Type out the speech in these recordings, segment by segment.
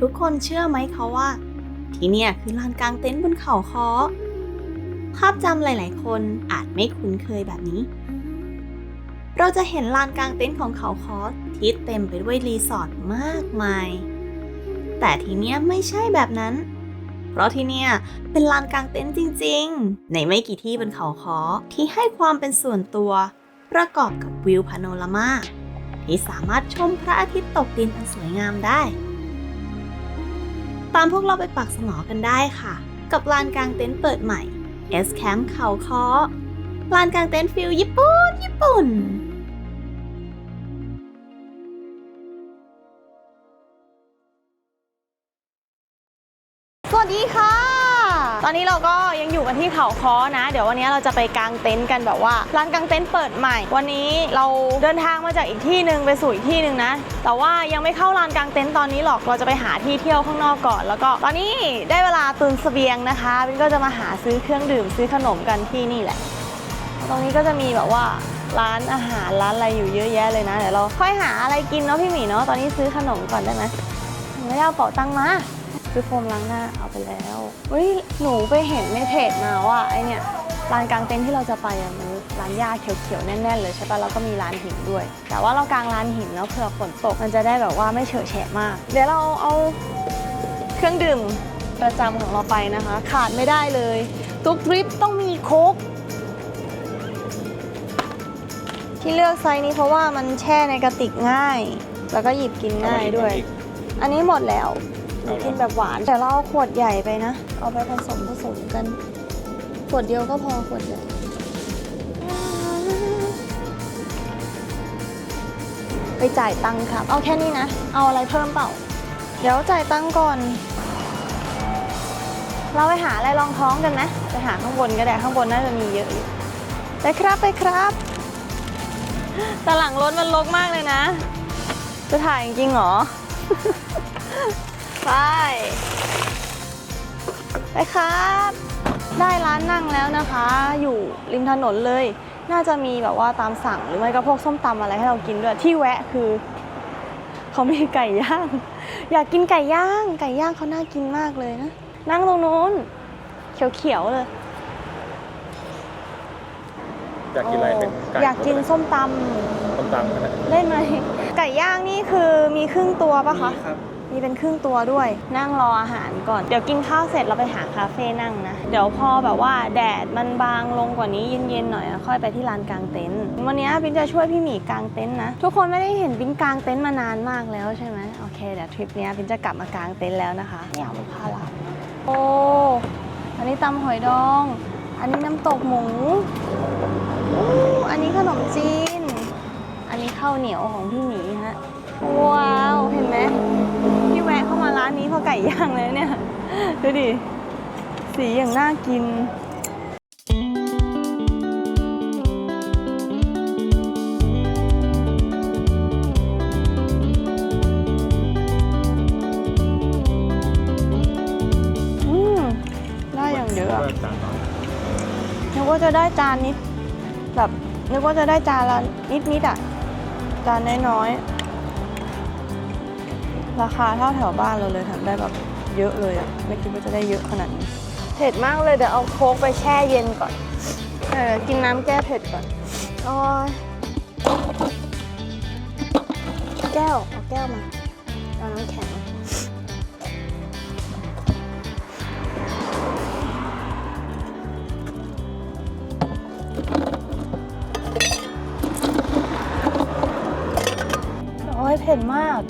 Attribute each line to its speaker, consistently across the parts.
Speaker 1: ทุกคนเชื่อไหมคะว่า ที่เนี่ยคือลานกลางเต็นท์บนเขาคอภาพจำหลาย ๆ คนอาจไม่คุ้นเคยแบบนี้ เราจะเห็นลานกลางเต็นท์ของเขาคอที่เต็มไปด้วยรีสอร์ทมากมาย แต่ที่เนี้ยไม่ใช่แบบนั้น เพราะที่เนี่ยเป็นลานกลางเต็นท์จริง ๆ ในไม่กี่ที่บนเขาคอที่ให้ความเป็นส่วนตัว ประกอบกับวิวพาโนรามาที่สามารถชมพระอาทิตย์ตกดินอันสวยงามได้ ตามพวกเราไปปักสมอกันได้ค่ะ กับลานกลางเต็นท์เปิดใหม่ S Camp เขาคอลานกลางเต็นท์ฟิลญี่ปุ่นญี่ปุ่น
Speaker 2: ตอนนี้เราก็ยังอยู่กันที่เขาค้อนะ เดี๋ยววันนี้เราจะไปกางเต็นท์กันแบบว่า ร้านกางเต็นท์เปิดใหม่ วันนี้เราเดินทางมาจากอีกที่หนึ่งไปสู่อีกที่หนึ่งนะ แต่ว่ายังไม่เข้าร้านกางเต็นท์ตอนนี้หรอก เราจะไปหาที่เที่ยวข้างนอกก่อน แล้วก็ตอนนี้ได้เวลาตุนเสบียงนะคะวินก็จะมาหาซื้อเครื่องดื่มซื้อขนมกันที่นี่แหละ ตรงนี้ก็จะมีแบบว่าร้านอาหารร้านอะไรอยู่เยอะแยะเลยนะ เดี๋ยวเราค่อยหาอะไรกินเนาะพี่หมีเนาะ ตอนนี้ซื้อขนมก่อนได้ไหมไม่ได้เอาเป๋าตังค์มา ซื้อโฟมล้างหน้าเอาไปแล้วเฮ้ยหนูไปเห็นในเพจมาว่าไอเนี่ยร้านกลางเต็นท์ที่เราจะไปอะมันร้านหญ้าเขียวๆแน่นๆเลยใช่ปะแล้วก็มีร้านหินด้วย แต่ว่าเรากางร้านหินแล้วเผื่อฝนตกมันจะได้แบบว่าไม่เฉอะแฉะมาก เดี๋ยวเราเอาเครื่องดื่มประจำของเราไปนะคะ ขาดไม่ได้เลย ทุกทริปต้องมีโค้กที่เลือกไซส์นี้เพราะว่ามันแช่ในกระติกง่าย แล้วก็หยิบกินง่ายด้วย อันนี้หมดแล้วห นูกินแบบหวาน แต่เราเอาขวดใหญ่ไปนะ เอาไปผสมผสมกัน ขวดเดียวก็พอขวดใหญ่ไปจ่ายตังค์ครับ เอาแค่นี้นะ เอาอะไรเพิ่มเปล่า เดี๋ยวจ่ายตังค์ก่อน เราไปหาอะไรรองท้องกันไหมไปหาข้างบนก็ได้ ข้างบนน่าจะมีเยอะอยู่ไปครับไปครับ แต่หลังรถมันรกมากเลยนะ จะถ่ายจริงเหรอ ไป ไปครับ ได้ร้านนั่งแล้วนะคะ อยู่ริมถนนเลย น่าจะมีแบบว่าตามสั่งหรือไม่ก็พวกส้มตำอะไรให้เรากินด้วย ที่แวะคือเขามีไก่ย่าง อยากกินไก่ย่าง ไก่ย่างเขาน่ากินมากเลยนะ นั่งตรงนู้น เขียวๆเลย
Speaker 3: อยากกินอะไรเป็นไก่
Speaker 2: อยากกินส้มต
Speaker 3: ต้มตำกันนะำ
Speaker 2: ได้ไหมไก่ย่างนี่คือมีครึ่งตัวปะคะ
Speaker 3: ครับ
Speaker 2: มีเป็นครึ่งตัวด้วย นั่งรออาหารก่อน เดี๋ยวกินข้าวเสร็จเราไปหาคาเฟ่นั่งนะ เดี๋ยวพอแบบว่าแดดมันบางลงกว่านี้เย็นๆหน่อยอะค่อยไปที่ลานกลางเต็นท์วันนี้ปินจะช่วยพี่หมีกลางเต็นท์นะ ทุกคนไม่ได้เห็นปินกลางเต็นท์มานานมากแล้วใช่ไหมโอเคเดี๋ยวทริปนี้ยปินจะกลับมากางเต็นท์แล้วนะคะอยากมาพาเราโอ้อันนี้ตำหอยดอง อันนี้น้ำตกหมูอู้อันนี้ขนมจีน อันนี้ข้าวเหนียวของพี่หมีฮะ ว้าว เห็นไหม เข้ามาร้านนี้เพราะไก่ย่างเลยเนี่ย ดูดิ สีอย่างน่ากินอืมได้อย่างเยอะ
Speaker 3: นึ
Speaker 2: กว่าจะได้จานนิดแบบนึกว่าจะได้จานละนิดนิดอะ จานน้อยๆ ราคาเท่าแถวบ้านเราเลยทำได้แบบเยอะเลยอะไม่คิดว่าจะได้เยอะขนาดนี้ เผ็ดมากเลยเดี๋ยวเอาโค้กไปแช่เย็นก่อน เออกินน้ำแก้เผ็ดก่อนโอ้ยแก้ว เอาแก้วมา เอาน้ำแข็ง โอ้ยเผ็ดมาก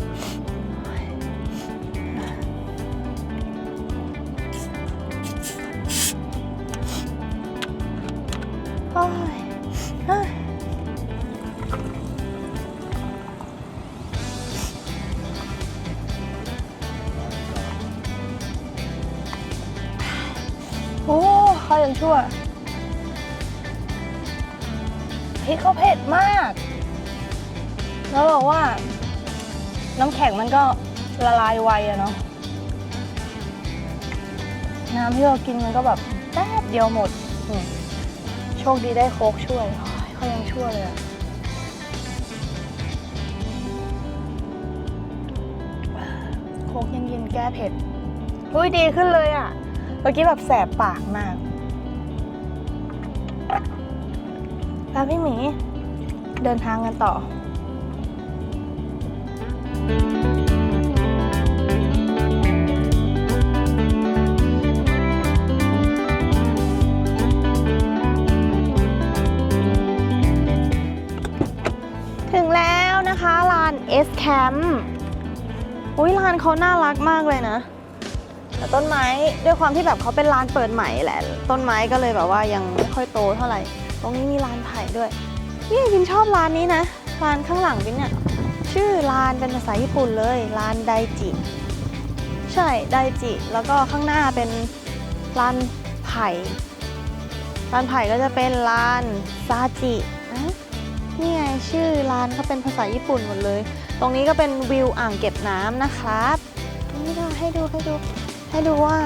Speaker 2: เขางชั่วพริกเขาเผ็ดมาก แล้วบอกว่า น้ำแข็งมันก็ละลายไวอะเนาะน้ำที่เรากินมันก็แบบแป๊บเดียวหมด โชคดีได้โค้กช่วยเขายังชั่วเลยอะโค้กยังเย็นแก้เผ็ดอุ้ยดีขึ้นเลยอะเมื่อกี้แบบแสบปากมาก แล้วพี่หมีเดินทางกันต่อ ถึงแล้วนะคะลาน S Camp อุ้ยลานเขาน่ารักมากเลยนะแต่ต้นไม้ด้วยความที่แบบเขาเป็นลานเปิดใหม่แหละ ต้นไม้ก็เลยแบบว่ายังไม่ค่อยโตเท่าไหร่ ตรงนี้มีลานไผ่ด้วย นี่บินชอบลานนี้นะลานข้างหลังบินเนี่ยชื่อลานเป็นภาษาญี่ปุ่นเลยลานไดจิ ใช่ไดจิ แล้วก็ข้างหน้าเป็นลานไผ่ลานไผ่ก็จะเป็นลานซาจินะนี่ไงชื่อร้านเขาเป็นภาษาญี่ปุ่นหมดเลย ตรงนี้ก็เป็นวิวอ่างเก็บน้ำนะครับนี่ให้ดูให้ดูให้ดูว่า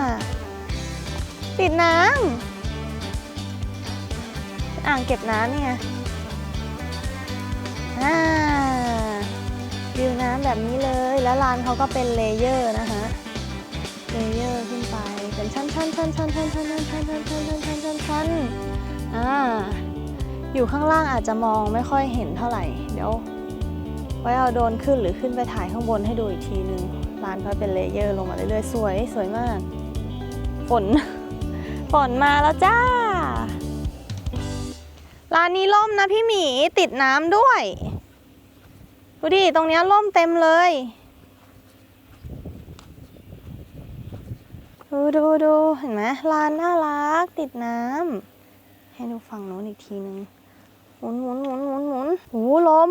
Speaker 2: ติดน้ำ อ่างเก็บน้ำเนี่ยอ่าวิวน้ำแบบนี้เลย แล้วร้านเขาก็เป็นเลเยอร์นะคะเลเยอร์ขึ้นไป เป็นชั้นชั้นชั้นชั้นชั้นชั้นชั้นชั้นชั้นชั้นชั้นชั้นชั้นชั้นอ่า อยู่ข้างล่างอาจจะมองไม่ค่อยเห็นเท่าไหร่ เดี๋ยว ไว้เอาโดนขึ้นหรือขึ้นไปถ่ายข้างบนให้ดูอีกทีนึงลานเขาเป็นเลเยอร์ลงมาเรื่อยๆ สวย สวยมาก ฝน ฝนมาแล้วจ้า ร้านนี้ล่มนะพี่หมีติดน้ำด้วย ดูดิ ตรงเนี้ยล่มเต็มเลย ดูดูดูเห็นไหมลานน่ารักติดน้ำให้ดูฝั่งโน้นอีกทีนึงหมุนหมุนหมุนหมุนหมุนโอ้ลม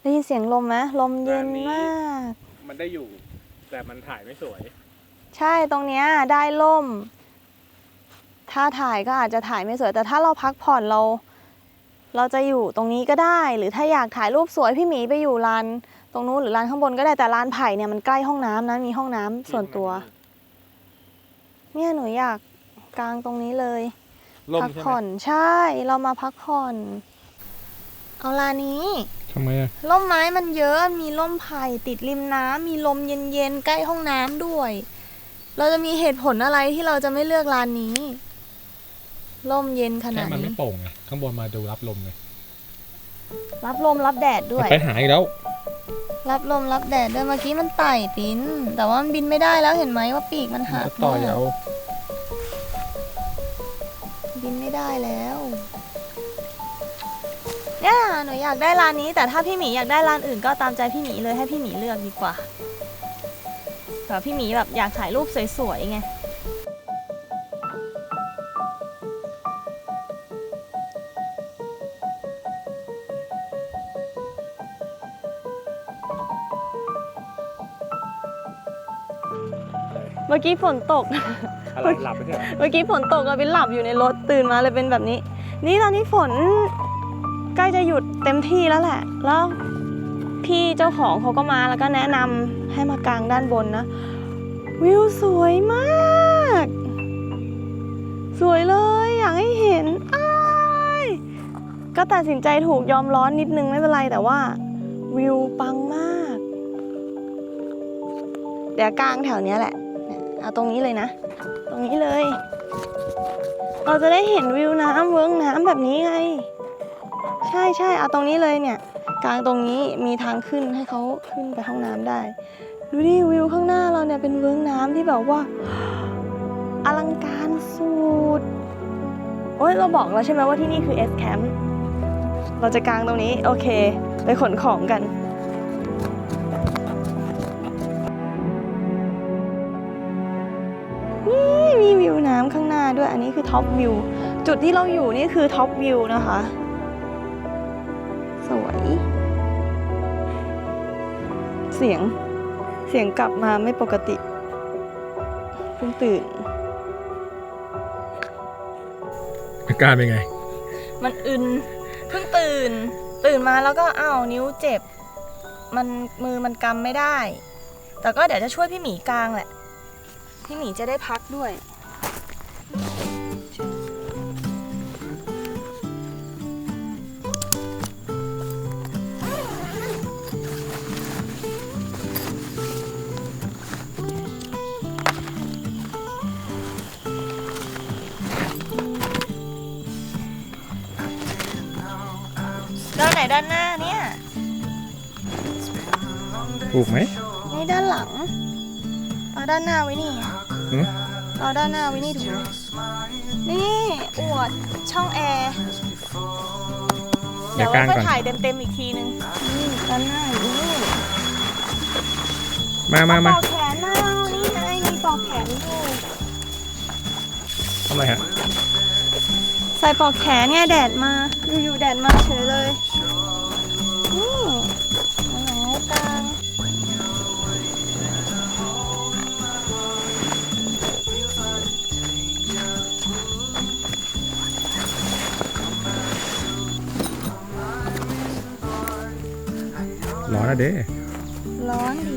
Speaker 2: ได้ยินเสียงลมไหมลมเย็นมาก
Speaker 3: มันได้อยู่ แต่มันถ่ายไม่สวย
Speaker 2: ใช่ตรงเนี้ยได้ล่ม ถ้าถ่ายก็อาจจะถ่ายไม่สวย แต่ถ้าเราพักผ่อนเรา เราจะอยู่ตรงนี้ก็ได้ หรือถ้าอยากถ่ายรูปสวยพี่หมีไปอยู่ลานตรงนู้นหรือลานข้างบนก็ได้แต่ลานไผ่เนี่ยมันใกล้ห้องน้ำนะมีห้องน้ำส่วนตัว เนี่ยหนูอยากกางตรงนี้เลย
Speaker 3: ล่ม
Speaker 2: พัก
Speaker 3: ใช่ไหม
Speaker 2: ผ่อนใช่เรามาพักผ่อน เอาลานนี้
Speaker 3: ทำไมอะ
Speaker 2: ร่มไม้มันเยอะมีร่มไผ่ติดริมน้ำมีลมเย็นๆใกล้ห้องน้ำด้วย เราจะมีเหตุผลอะไรที่เราจะไม่เลือกลานนี้ ร่มเย็นขนา
Speaker 3: แค่
Speaker 2: ด
Speaker 3: มันไม่
Speaker 2: นี้
Speaker 3: โป่งไงข้างบนมาดูรับลมไง
Speaker 2: รับลมรับแดดด้วย
Speaker 3: ไปหายแล้ว
Speaker 2: รับลมรับแดดด้วยเมื่อกี้มันไต่ปิ้นแต่ว่ามันบินไม่ได้แล้วเห็นไหมว่าปีกมันหัก
Speaker 3: ก็ต่อยเอา
Speaker 2: บินไม่ได้แล้วเนี่ยหนูอยากได้ร้านนี้ แต่ถ้าพี่หมีอยากได้ร้านอื่นก็ตามใจพี่หมีเลยให้พี่หมีเลือกดีกว่าแบบพี่หมีแบบอยากถ่ายรูปสวยๆไง เมื่อกี้ฝนตก
Speaker 3: อะไรหลับไปเนี่ย
Speaker 2: เมื่อกี้ฝนตกอะเป็นหลับอยู่ในรถตื่นมาเลยเป็นแบบนี้ นี่ตอนนี้ฝนใกล้จะหยุดเต็มที่แล้วแหละ แล้วพี่เจ้าของเขาก็มาแล้วก็แนะนำให้มากางด้านบนนะ วิวสวยมาก สวยเลยอยากให้เห็นอ้ายก็ตัดสินใจถูกยอมร้อนนิดนึงไม่เป็นไรแต่ว่า วิวปังมาก เดี๋ยวกางแถวเนี้ยแหละ เอาตรงนี้เลยนะ ตรงนี้เลย เราจะได้เห็นวิวน้ำเวิ้งน้ำแบบนี้ไง ใช่ใช่เอาตรงนี้เลยเนี่ย กลางตรงนี้มีทางขึ้นให้เขาขึ้นไปห้องน้ำได้ ดูดิวิวข้างหน้าเราเนี่ยเป็นเวิ้งน้ำที่แบบว่า อลังการสุดโอ้ยเราบอกแล้วใช่ไหมว่าที่นี่คือ S Camp เราจะกางตรงนี้ โอเค ไปขนของกัน วิวน้ำข้างหน้าด้วยอันนี้คือท็อปวิวจุดที่เราอยู่นี่คือท็อปวิวนะคะ สวย เสียงเสียงกลับมาไม่ปกติเพิ่งตื่น
Speaker 3: อาการเป็นไง
Speaker 2: มันอึนเพิ่งตื่น ตื่นมาแล้วก็อ้าวนิ้วเจ็บ มันมือมันกำไม่ได้ แต่ก็เดี๋ยวจะช่วยพี่หมีกลางแหละ พี่หมีจะได้พักด้วย ด้านหน้าเนี่ย
Speaker 3: ถูกไหม
Speaker 2: นี่ด้านหลัง เอาด้านหน้าไว้นี่
Speaker 3: หืม
Speaker 2: เอาด้านหน้าไว้นี่ถูกไหมนี่อวดช่องแอร์
Speaker 3: เดี๋
Speaker 2: เดี๋
Speaker 3: ย
Speaker 2: ยวว
Speaker 3: กลาง
Speaker 2: เรา
Speaker 3: ก่อน
Speaker 2: ไปถ่ายเต็มๆอีกทีนึง นี่ด้านหน้าอยู่นี่
Speaker 3: มามา
Speaker 2: ป
Speaker 3: มา
Speaker 2: อกแขนมานี่ไงมีปอกแขนอยู่
Speaker 3: ทำอะไรฮะ
Speaker 2: ใส่ปอกแขนเนี่ยแดดมา อยู่ๆแดดมาเฉยเลย
Speaker 3: เด้
Speaker 2: ร้อนดิ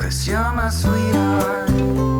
Speaker 4: Cause you're my sweetheart.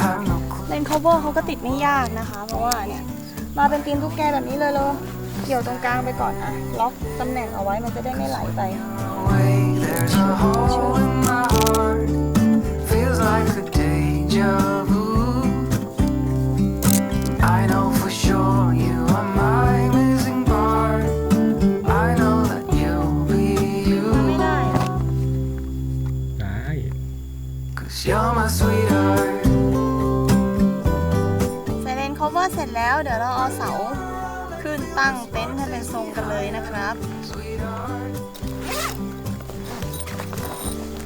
Speaker 4: Have no clue.
Speaker 2: เลนส์ cover เขาก็ติดไม่ยากนะคะ เพราะว่าเนี่ย มาเป็นตีนตุ๊กแกแบบนี้เลยเลยเกี่ยวตรงกลางไปก่อนอะล็อกตำแหน่งเอาไว้มันจะได้ไม่ไหลไป
Speaker 4: away. There's a hole in my heart. Feels like a deja vu.
Speaker 2: ร็จแล้วเดี๋ยวเราเอาเสาขึ้นตั้งเต็นท์ให้เป็นทรงกันเลยนะครับ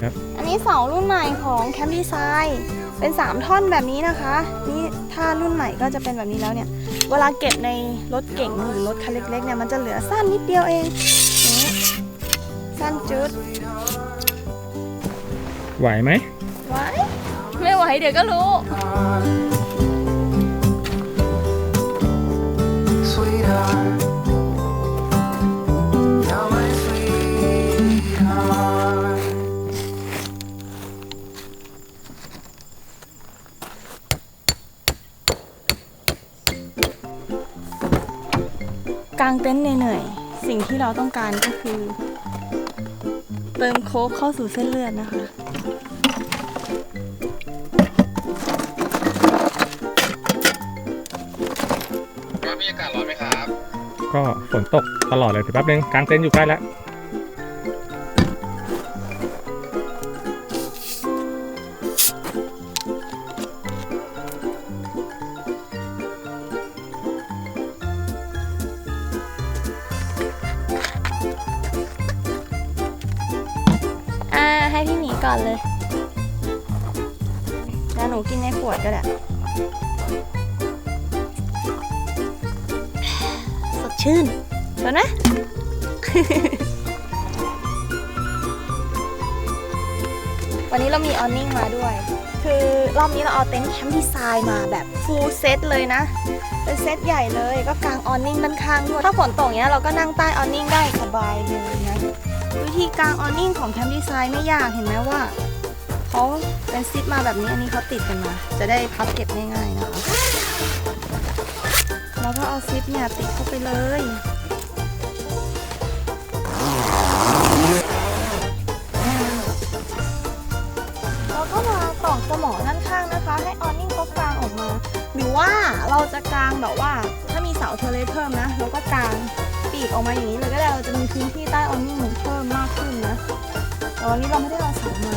Speaker 3: ครับ
Speaker 2: อันนี้เสารุ่นใหม่ของแคมป์ดีไซน์เป็น3ท่อนแบบนี้นะคะ นี่ถ้ารุ่นใหม่ก็จะเป็นแบบนี้แล้วเนี่ย เวลาเก็บในรถเก๋งหรือรถคันเล็กๆเนี่ยมันจะเหลือสั้นนิดเดียวเองอย่างนี้สั้นจุด
Speaker 3: ไหวไหม
Speaker 2: ไว้ไม่ไหวเดี๋ยวก็รู้ กางเต็นท์เหนื่อยๆ สิ่งที่เราต้องการก็คือ เติมโค้กเข้าสู่เส้นเลือดนะคะ
Speaker 5: ก็
Speaker 3: ฝนตกตลอดเลยเดี๋ยวแป๊บนึงกางเต็นท์อยู่ใกล้แล้ว
Speaker 2: อ่าให้พี่หมีก่อนเลย แล้วหนูกินในขวดก็ได้ ชื่นเดี๋ยวนะวันนี้เรามีออนนิ่งมาด้วย คือรอบนี้เราเอาเต็นท์แคมป์ดีไซน์มาแบบฟูลเซตเลยนะ เป็นเซตใหญ่เลยก็กางออนนิ่งด้านข้างด้วยถ้าฝนตกเนี้ยเราก็นั่งใต้ออนนิ่งได้สบายเลยนะ วิธีกางออนนิ่งของแคมป์ดีไซน์ไม่ยากเห็นไหมว่าเขาเป็นซิปมาแบบนี้อันนี้เขาติดกันมา จะได้พับเก็บง่ายๆนะคะ ก็เอาซิปเนี่ยติดเข้าไปเลยเราก็มาต่อสมอด้านข้างนะคะ ให้ออนนิ่งเขากางออกมา หรือว่าเราจะกลางแบบว่า ถ้ามีเสาเทเลเพิ่มนะเราก็กลางปีกออกมาอย่างนี้เลยก็ได้เราจะมีพื้นที่ใต้ออนนิ่งเพิ่มมากขึ้นนะแต่วันนี้เราไม่ได้เอาเสามา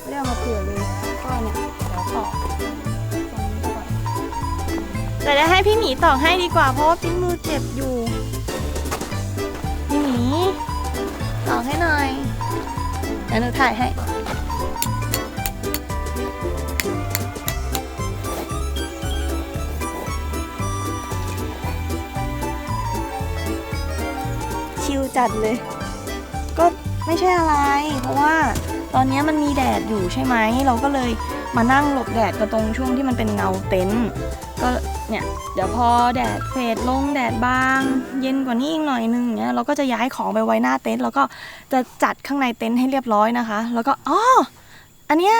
Speaker 2: ไม่ได้เอามาเผื่อเลยก็เนี่ยเดี๋ยวต่อ แต่เดี๋ยวให้พี่หมีตอกให้ดีกว่า เพราะว่าปิ้นมือเจ็บอยู่ พี่หมีให้หน่อยเดี๋ยวหนูถ่ายให้ ชิลจัดเลย ก็ไม่ใช่อะไร เพราะว่าตอนนี้มันมีแดดอยู่ใช่ไหม เราก็เลยมานั่งหลบแดดกันตรงช่วงที่มันเป็นเงาเต็นท์ ก็เนี่ยเดี๋ยวพอแดดเฟดลงแดดบาง เย็นกว่านี้อีกหน่อยนึงอย่างเงี้ยเราก็จะย้ายของไปไว้หน้าเต็นท์แล้วก็จะจัดข้างในเต็นท์ให้เรียบร้อยนะคะ แล้วก็อ๋ออันเนี้ย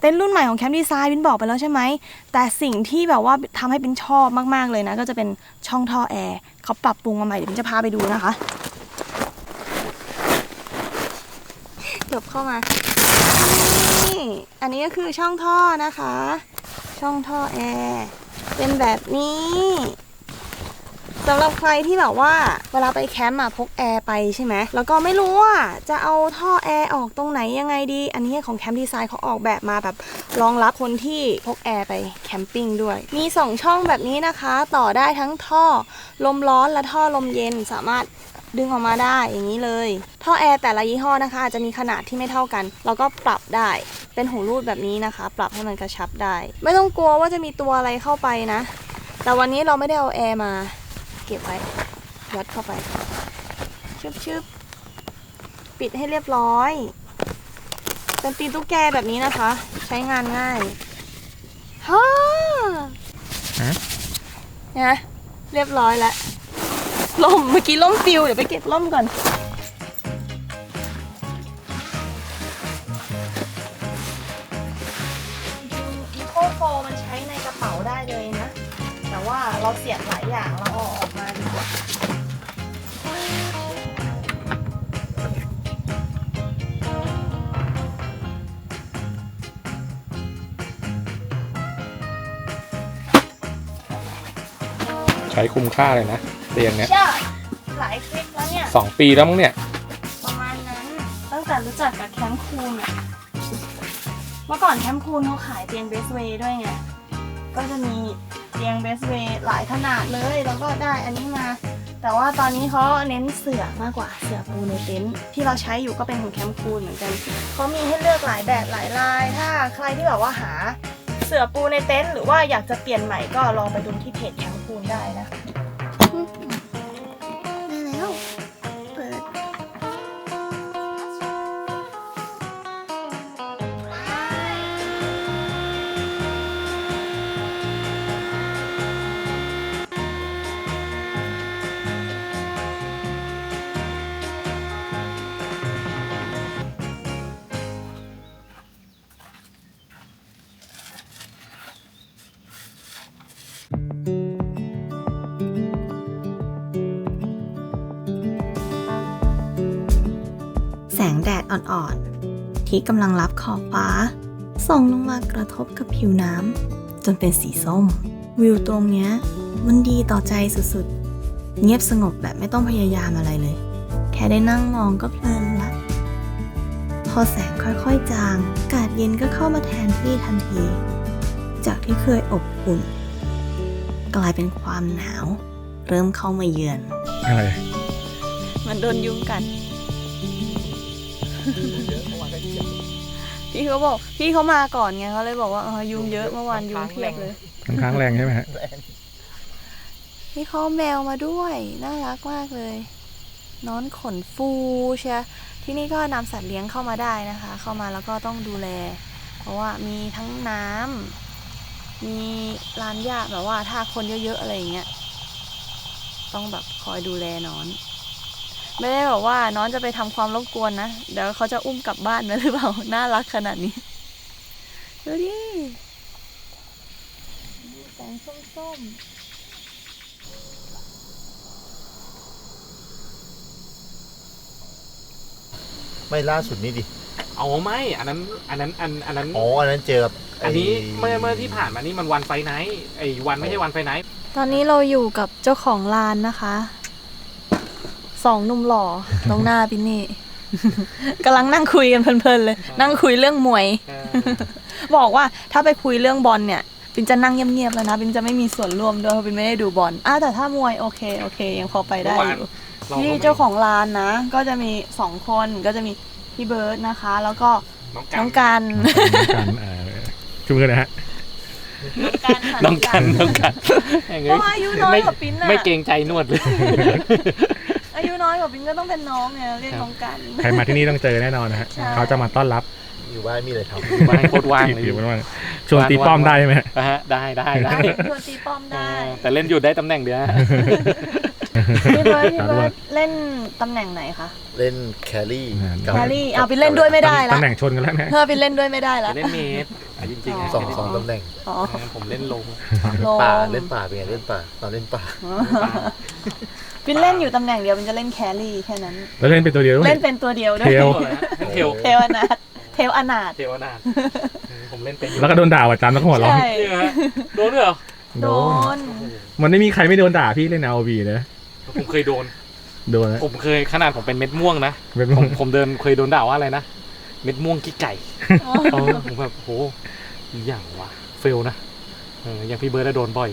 Speaker 2: เต็นท์รุ่นใหม่ของแคมป์ดีไซน์บินบอกไปแล้วใช่ไหมแต่สิ่งที่แบบว่าทำให้บินชอบมากๆเลยนะ ก็จะเป็นช่องท่อแอร์เขาปรับปรุงมาใหม่เดี๋ยวบินจะพาไปดูนะคะเกือบเข้ามานี่อันนี้ก็คือช่องท่อนะคะ ช่องท่อแอร์เป็นแบบนี้สำหรับใครที่แบบว่าเวลาไปแคมป์อะพกแอร์ไปใช่ไหมแล้วก็ไม่รู้ว่าจะเอาท่อแอร์ออกตรงไหนยังไงดี อันนี้ของแคมป์ดีไซน์เขาออกแบบมาแบบรองรับคนที่พกแอร์ไปแคมปิ้งด้วย มี 2 ช่องแบบนี้นะคะ ต่อได้ทั้งท่อลมร้อนและท่อลมเย็นสามารถ ดึงออกมาได้อย่างนี้เลย ท่อแอร์แต่ละยี่ห้อนะคะอาจจะมีขนาดที่ไม่เท่ากัน เราก็ปรับได้เป็นหูรูดแบบนี้นะคะ ปรับให้มันกระชับได้ ไม่ต้องกลัวว่าจะมีตัวอะไรเข้าไปนะ แต่วันนี้เราไม่ได้เอาแอร์มา เก็บไว้ยัดเข้าไปชึบชึบปิดให้เรียบร้อย เป็นตีนตุ๊กแกแบบนี้นะคะ ใช้งานง่ายฮ่า
Speaker 3: ฮะ
Speaker 2: เนี่ยเรียบร้อยแล้ว ล่มเมื่อกี้ล่มปิวเดี๋ยวไปเก็บล่มก่อนอีโคโฟมันใช้ในกระเป๋าได้เลยนะ แต่ว่าเราเสียบหลายอย่างเราเอาออกมาดีกว่า
Speaker 3: ใช้คุ้มค่าเลยนะ เตียงเนี่ย
Speaker 2: ใช่หลายคลิปแล้วเนี่ย
Speaker 3: สองปีแล้วมั้งเนี่ย
Speaker 2: ประมาณนั้นตั้งแต่รู้จักกับแคมป์คูนอะเมื่อก่อนแคมป์คูนเขาขายเตียงเบสเวย์ด้วยไงก็จะมีเตียงเบสเวย์หลายขนาดเลยแล้วก็ได้อันนี้มา แต่ว่าตอนนี้เขาเน้นเสื่อมากกว่าเสื่อปูในเต็นท์ที่เราใช้อยู่ก็เป็นของแคมป์คูนเหมือนกันเขามีให้เลือกหลายแบบหลายลาย ถ้าใครที่แบบว่าหาเสื่อปูในเต็นท์หรือว่าอยากจะเปลี่ยนใหม่ก็ลองไปดูที่เพจแคมป์คูนได้นะคะ
Speaker 1: งแดดอ่อนๆ ที่กำลังรับขอบฟ้า ส่องลงมากระทบกับผิวน้ำจนเป็นสีส้ม วิวตรงเนี้ย มันดีต่อใจสุดๆ เงียบสงบแบบไม่ต้องพยายามอะไรเลย แค่ได้นั่งมองก็เพลินละ พอแสงค่อยๆจาง อากาศเย็นก็เข้ามาแทนที่ทันที จากที่เคยอบอุ่น กลายเป็นความหนาว เริ่มเข้ามาเยือน
Speaker 3: อะไร
Speaker 2: มันโดนยุงกั นพี่เขาบอก พี่เขามาก่อนไงเขาเลยบอกว่าเออยุงเยอะเมื่อวานยุงเพียบเลย
Speaker 3: ค่อนข้างแรงใช่ไหมฮะ
Speaker 2: นี่เขาเอาแมวมาด้วยน่ารักมากเลยนอนขนฟูเชียที่นี่ก็นำสัตว์เลี้ยงเข้ามาได้นะคะ เข้ามาแล้วก็ต้องดูแล เพราะว่ามีทั้งน้ำมีลานหญ้าแบบว่าถ้าคนเยอะๆอะไรอย่างเงี้ยต้องแบบคอยดูแลนอน ไม่ได้บอกว่าน้องจะไปทำความรบกวนนะ เดี๋ยวเขาจะอุ้มกลับบ้านนะหรือเปล่า น่ารักขนาดนี้ ดูดิแสงส้มๆ
Speaker 6: ไม่ล่าสุดนี่ดิ
Speaker 7: เอาไม่อันนั้น อันนั้น อัน อันนั้น
Speaker 6: อ๋อ อันนั้นเจอกับไอั
Speaker 7: นนี้เมื่อเมื่อที่ผ่านมานี่มันวันไฟไนท์ไอ้วันไม่ใช่วันไฟไนท์
Speaker 2: ตอนนี้เราอยู่กับเจ้าของร้านนะคะ สองหนุ่มหล่อตรงหน้าปินนี่กำลังนั่งคุยกันเพลินๆเลย นั่งคุยเรื่องมวย
Speaker 7: เออ
Speaker 2: บอกว่าถ้าไปคุยเรื่องบอลเนี่ยปินจะนั่งเงียบๆแล้วนะปินจะไม่มีส่วนร่วมด้วยเพราะปินไม่ได้ดูบอลอ้าวแต่ถ้ามวยโอเคโอเค ยังพอไปได้
Speaker 7: เมื่อวา
Speaker 2: อนยู่
Speaker 7: เรา
Speaker 2: ที่
Speaker 7: ก็ไม่
Speaker 2: เจ้าของร้านนะ ก็จะมีสองคนก็จะมีพี่เบิร์ดนะคะ แล้วก็
Speaker 7: น้องกัน
Speaker 2: น้องกัน
Speaker 3: กันเอ่อชูมือนะฮะ
Speaker 7: น้องกันน้องกันแม่ง
Speaker 2: เพ
Speaker 7: เอ้
Speaker 2: ราะว่าอายุน้อยกว่าปิ้นอะ
Speaker 7: ไม่เกรงใจนวดเลย
Speaker 2: อายุน้อยกว่าปิ้นก็ต้องเป็นน้องไงเรียกน้องกัน
Speaker 3: ใครมาที่นี่ต้องเจอแน่นอนนะฮะ
Speaker 2: ใช่
Speaker 3: เขาจะมาต้อนรับ
Speaker 6: อยู่บ้านมีอะไรท
Speaker 7: บ้านโคตรว่างเลย
Speaker 3: อยู่ว่างชวนตีป้อมได้ไหมฮะ
Speaker 7: นะฮะได้ได้ได้
Speaker 2: ได้ชวนตีป้อม
Speaker 7: เอ
Speaker 2: ได้
Speaker 7: อแต่เล่นอยู่ได้ตำแหน่งเดียวฮะ
Speaker 2: พี่เบิร์ดพี่เบิร์ดเล่นตำแหน่งไหนคะำ
Speaker 6: เล่นแครี่กับ
Speaker 2: แครี่เอาปิ้นเล่นด้วยไม่ได้ละ
Speaker 3: ตำแหน่งชนกันแล้วนะ
Speaker 2: เธอปิ้นเล่นด้วยไม่ได้ละ
Speaker 7: จะเล่นเมดอะจริงๆะ
Speaker 6: สองสองตำแหน่ง
Speaker 2: อ๋อ
Speaker 7: ผมเล่นลง
Speaker 2: ลง
Speaker 6: ป่าเล่นป่าเป็นไงเล่นป่าตอนเล่นป่า
Speaker 2: ปิ้นเล่นอยู่ตำแหน่งเดียวปิ้นจะเล่นแครี่แค่นั้น
Speaker 3: แล้วเล่นเป็นตัวเดียวด้วย
Speaker 2: เล่นเป็นตัวเดียวด้วย
Speaker 3: เทล
Speaker 7: เทล
Speaker 2: เทลอนาถเทลอนาถ
Speaker 7: เทลนาถผมเล่นเป็นอยู่
Speaker 3: แล้วก็โดนด่าประจำแล้วก็หัวเร้อน
Speaker 2: ใช่
Speaker 7: เนี่ยฮะโดนด้วยเหรอ
Speaker 2: โดน
Speaker 3: มันไม่มีใครไม่โดนด่าพี่เล่นเอาบีนะ
Speaker 7: ผมเคยโดน
Speaker 3: โดนนะ
Speaker 7: ผมเคยขนาดผมเป็นเม็ดม่วงนะ
Speaker 3: เป็น
Speaker 7: ผมผมเดินเคยโดนด่าว่าอะไรนะ เม็ดม่วงกี้ไก่เออผมแบบโหอีหยังวะเฟลนะเอออย่างพี่เบิร์ดอะโดนบ่อย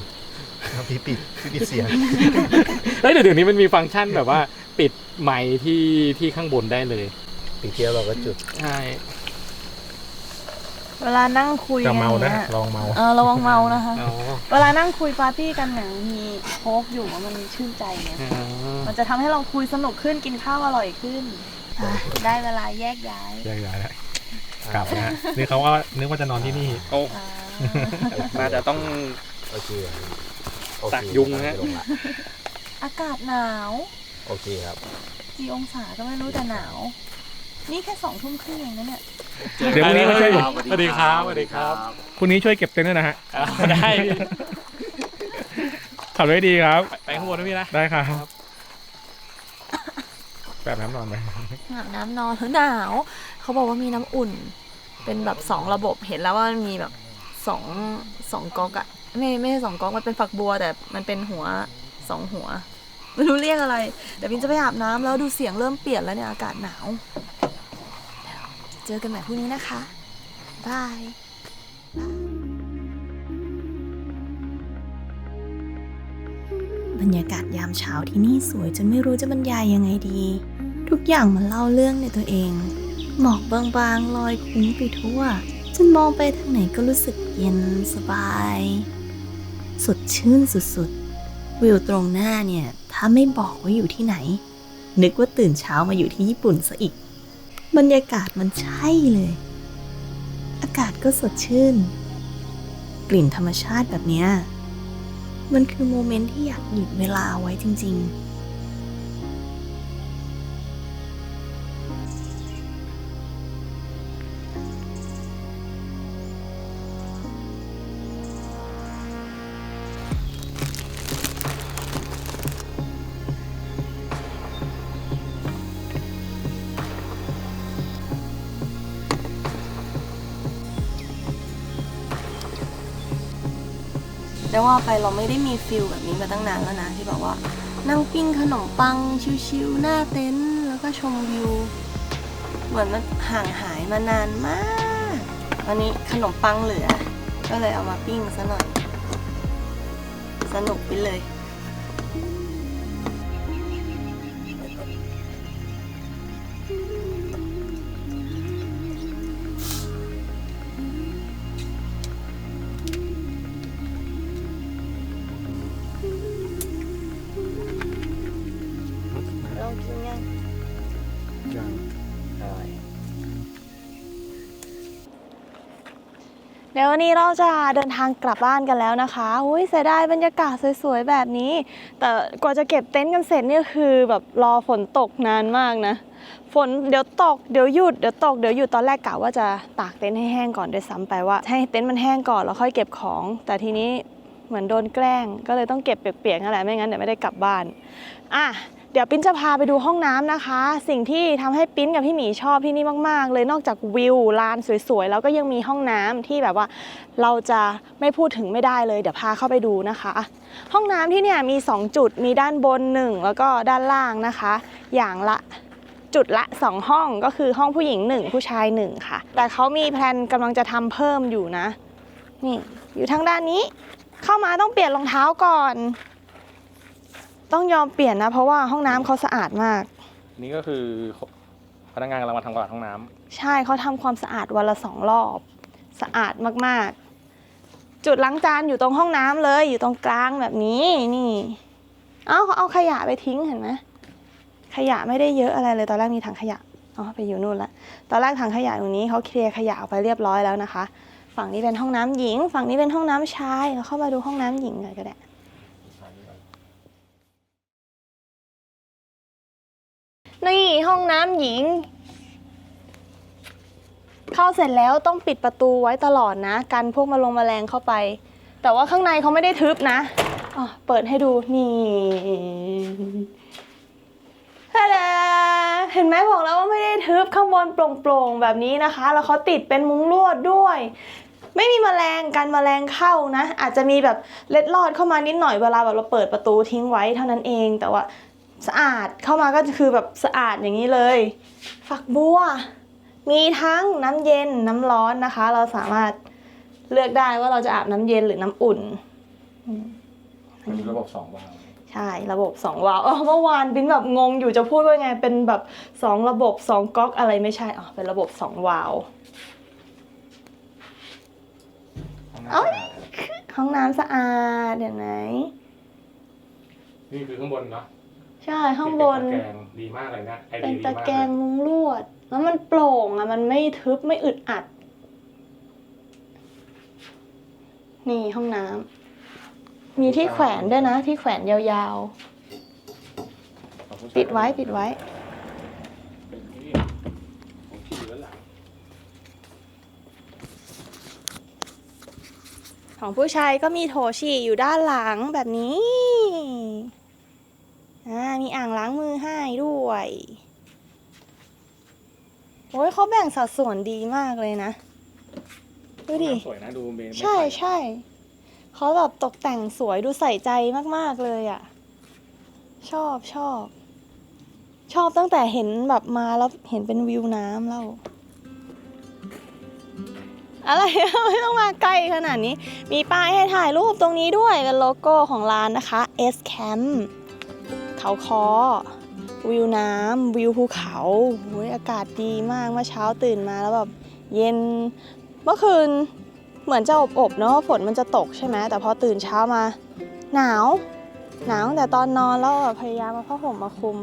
Speaker 6: พี่ปิดพี่ปิดเสียง
Speaker 7: เฮ้ยแต่เดี๋ยวนี้มันมีฟังก์ชันแบบว่า ปิดไมค์ที่ที่ข้างบนได้เลย
Speaker 6: ปีเที่ยวเราก็จุด
Speaker 7: ใช่
Speaker 2: เวลานั่งคุย
Speaker 3: จะ
Speaker 2: กัน
Speaker 3: เมานะ
Speaker 2: นี่ย
Speaker 3: ลองเมา
Speaker 2: เออระวังเมานะคะ
Speaker 7: อ๋อ
Speaker 2: เวลานั่งคุยปาร์ตี้กันเนี่ยมีโค้กอยู่อะมันชื่นใจไง
Speaker 7: อ๋อ
Speaker 2: มันจะทำให้เราคุยสนุกขึ้นกินข้าวอร่อยขึ้นอะได้เวลาแยกย้าย
Speaker 3: แยกย้ายแล้วกลับนะฮะนี่เขาว่านึกว่าจะนอนที่นี่
Speaker 7: โอ้
Speaker 2: อ่า
Speaker 7: น่าจะต้อง
Speaker 6: โอเคโอเค
Speaker 7: ตักยุงนะฮะ
Speaker 6: ลงละ
Speaker 2: อากาศหนาว
Speaker 6: โอเคครับ
Speaker 2: กี่องศาก็ไม่รู้แต่หนาว นี่แค่สองทุ่มครึ่งเองนะเนี่ย
Speaker 3: เดี๋ยวพรุ่งนี้มาช่วย
Speaker 7: สวัสดีครับสวัสดีครับ
Speaker 3: พรุ่งนี้ช่วยเก็บเต็นท์ด้วยนะฮะ
Speaker 7: อ่าได้
Speaker 3: ขับไว้ดีครับ
Speaker 7: ไปข้างบนนะพี่นะ
Speaker 3: ได้ครับ แบบน้ำนอนไหม
Speaker 8: อาบน้ำนอนหนาว เขาบอกว่ามีน้ำอุ่น เป็นแบบสองระบบเห็นแล้วว่ามันมีแบบสองสองก๊อกอะไม่ไม่ใช่สองก๊อกมันเป็นฝักบัวแต่มันเป็นหัว สองหัว ไม่รู้เรียกอะไร แต่พินจะไปอาบน้ำแล้วดูเสียงเริ่มเปลี่ยนแล้วเนี่ย อากาศหนาว เจอกันใหม่พรุ่งนี้นะคะบาย
Speaker 1: บรรยากาศยามเช้าที่นี่สวยจนไม่รู้จะบรรยายยังไงดี ทุกอย่างมันเล่าเรื่องในตัวเอง หมอกบางๆลอยคลุ้งไปทั่วจนมองไปทางไหนก็รู้สึกเย็นสบาย สดชื่นสุดๆ วิวตรงหน้าเนี่ย ถ้าไม่บอกว่าอยู่ที่ไหน นึกว่าตื่นเช้ามาอยู่ที่ญี่ปุ่นซะอีก บรรยากาศมันใช่เลย อากาศก็สดชื่น กลิ่นธรรมชาติแบบเนี้ยมันคือโมเมนต์ที่อยากหยุดเวลาเอาไว้จริง ๆ
Speaker 2: ว่าไปเราไม่ได้มีฟิลแบบนี้มาตั้งนานแล้วนะที่แบบว่านั่งปิ้งขนมปังชิวๆหน้าเต็นท์แล้วก็ชมวิวเหมือนมันห่างหายมานานมากตอนนี้ขนมปังเหลือ ก็เลยเอามาปิ้งซะหน่อย สนุกไปเลย นี้เราจะเดินทางกลับบ้านกันแล้วนะคะอุ้ยเสียดายบรรยากาศสวยๆแบบนี้ แต่กว่าจะเก็บเต็นท์กันเสร็จเนี่ยคือแบบรอฝนตกนานมากนะ ฝนเดี๋ยวตกเดี๋ยวหยุดเดี๋ยวตกเดี๋ยวหยุดตอนแรกกะว่าจะตากเต็นท์ให้แห้งก่อนด้วยซ้ำไปว่า ให้เต็นท์มันแห้งก่อนแล้วค่อยเก็บของ แต่ทีนี้เหมือนโดนแกล้ง ก็เลยต้องเก็บเปียกๆนั่นแหละไม่งั้นเดี๋ยวไม่ได้กลับบ้านอะ เดี๋ยวปิ้นจะพาไปดูห้องน้ำนะคะ สิ่งที่ทำให้ปิ้นกับพี่หมีชอบที่นี่มาก ๆ เลยนอกจากวิวลานสวย ๆ แล้วก็ยังมีห้องน้ำที่แบบว่าเราจะไม่พูดถึงไม่ได้เลย เดี๋ยวพาเข้าไปดูนะคะ ห้องน้ำที่เนี่ยมี 2 จุดมีด้านบน 1 แล้วก็ด้านล่างนะคะ อย่างละจุดละ 2 ห้องก็คือห้องผู้หญิง 1 ผู้ชาย 1 ค่ะ แต่เขามีแพลนกำลังจะทำเพิ่มอยู่นะนี่อยู่ทางด้านนี้ เข้ามาต้องเปลี่ยนรองเท้าก่อน ต้องยอมเปลี่ยนนะ เพราะว่าห้องน้ำเขาสะอาดมาก
Speaker 7: นี่ก็คือพนักงานกำลังมาทำความสะอาดห้องน้ำ
Speaker 2: ใช่เขาทำความสะอาดวันละสองรอบ สะอาดมากๆ จุดล้างจานอยู่ตรงห้องน้ำเลยอยู่ตรงกลางแบบนี้นี่ เอ้าเขาเอาขยะไปทิ้งเห็นไหมขยะไม่ได้เยอะอะไรเลยตอนแรกมีถังขยะอ๋อไปอยู่นู่นละตอนแรกถังขยะตรงนี้เขาเคลียร์ขยะออกไปเรียบร้อยแล้วนะคะ ฝั่งนี้เป็นห้องน้ำหญิง ฝั่งนี้เป็นห้องน้ำชายเราเข้ามาดูห้องน้ำหญิงกันก็ได้ นี่ห้องน้ำหญิง เข้าเสร็จแล้วต้องปิดประตูไว้ตลอดนะ กันพวกมาลงแมลงเข้าไป แต่ว่าข้างในเขาไม่ได้ทึบนะอ๋อเปิดให้ดูนี่ฮาดาเห็นไหมบอกแล้วว่าไม่ได้ทึบข้างบนโปร่งๆแบบนี้นะคะ แล้วเขาติดเป็นมุ้งลวดด้วย ไม่มีแมลงกันแมลงเข้านะ อาจจะมีแบบเล็ดลอดเข้ามานิดหน่อยเวลาแบบเราเปิดประตูทิ้งไว้เท่านั้นเองแต่ว่า สะอาดเข้ามาก็คือแบบสะอาดอย่างนี้เลย ฝักบัว มีทั้งน้ำเย็นน้ำร้อนนะคะ เราสามารถเลือกได้ว่าเราจะอาบน้ำเย็นหรือน้ำอุ่น
Speaker 7: เป็นระบบสองวาล์ว
Speaker 2: ใช่ระบบสองวาล์วเออเมื่อวานบินแบบงงอยู่จะพูดว่าไงเป็นแบบสองระบบสองก๊อกอะไรไม่ใช่อ๋อเป็นระบบสองวาล์วเอ้ยห้องน้ำสะอาดเห็นไหม
Speaker 7: นี่คือข้างบนเนาะ
Speaker 2: ใช่ข้างบน
Speaker 7: เป็นตะแกรงดีมากเลยนะไอ
Speaker 2: เป็
Speaker 7: เดี
Speaker 2: น
Speaker 7: ยดี
Speaker 2: ตะ
Speaker 7: มาก
Speaker 2: แกรงมุ้งลวด แล้วมันโปร่งอะมันไม่ทึบไม่อึดอัด นี่ห้องน้ำมีที่แขวนด้วยนะ ที่แขวนยาวๆ ปิดไว้ปิดไว้ของผู้ชายก็มีโถฉี่อยู่ด้านหลังแบบนี้ อ่ามีอ่างล้างมือให้ด้วยโอ้ยเขาแบ่งสัดส่วนดีมากเลยนะ ดูดิ
Speaker 7: สวยนะดูเบน
Speaker 2: ใช่ใช่เขาแบบตกแต่งสวยดูใส่ใจมากๆเลยอะ่ะ ชอบชอบ ชอบตั้งแต่เห็นแบบมาแล้วเห็นเป็นวิวน้ำแล้ว อะไร ไม่ต้องมาใกล้ขนาดนี้ มีป้ายให้ถ่ายรูปตรงนี้ด้วยเป็นโลโก้ของร้านนะคะ S Camp เขาคอวิวน้ำวิวภูเขาโอ้ยอากาศดีมากเมื่อเช้าตื่นมาแล้วแบบเย็นเมื่อคืนเหมือนจะอบๆเนาะฝนมันจะตกใช่ไหมแต่พอตื่นเช้ามา หนาว หนาวตั้งแต่ตอนนอนแล้วพยายามมาผ้าห่มมาคุม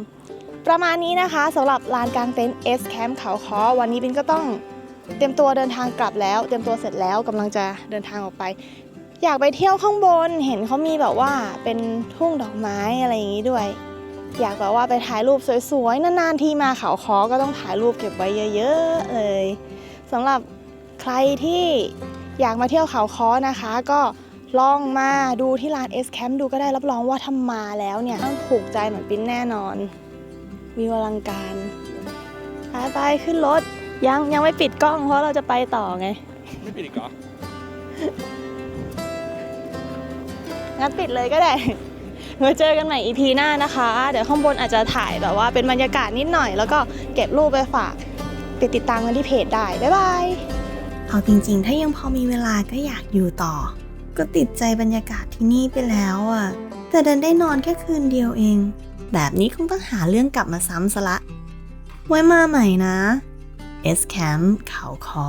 Speaker 2: ประมาณนี้นะคะสำหรับลานกลางเต็นท์ S Camp เขาคอวันนี้บินก็ต้องเตรียมตัวเดินทางกลับแล้ว เตรียมตัวเสร็จแล้วกำลังจะเดินทางออกไป อยากไปเที่ยวข้างบนเห็นเขามีแบบว่าเป็นทุ่งดอกไม้อะไรอย่างนี้ด้วย อยากแบบว่าไปถ่ายรูปสวยๆ นานๆ ทีมาเขาคอก็ต้องถ่ายรูปเก็บไว้เยอะๆเลยสำหรับใครที่อยากมาเที่ยวเขาคอนะคะ ก็ลองมาดูที่ร้าน S Camp ดูก็ได้รับรองว่าถ้ามาแล้วเนี่ยต้องถูกใจเหมือนปิ้นแน่นอนวิวอลังการไปไปขึ้นรถยังยังไม่ปิดกล้องเพราะเราจะไปต่อไง
Speaker 7: ไม่ปิดอีกเหรอ
Speaker 2: งั้นปิดเลยก็ได้ ไว้เจอกันใหม่ EP หน้านะคะ เดี๋ยวข้างบนอาจจะถ่ายแบบว่าเป็นบรรยากาศนิดหน่อย แล้วก็เก็บรูปไปฝากติดติดตามกันที่เพจได้ บ๊ายบาย
Speaker 1: เอาจริงๆ ถ้ายังพอมีเวลาก็อยากอยู่ต่อ ก็ติดใจบรรยากาศที่นี่ไปแล้วอะ แต่เดินได้นอนแค่คืนเดียวเอง แบบนี้คงต้องหาเรื่องกลับมาซ้ำซะละ ไว้มาใหม่นะ S Camp เขาคอ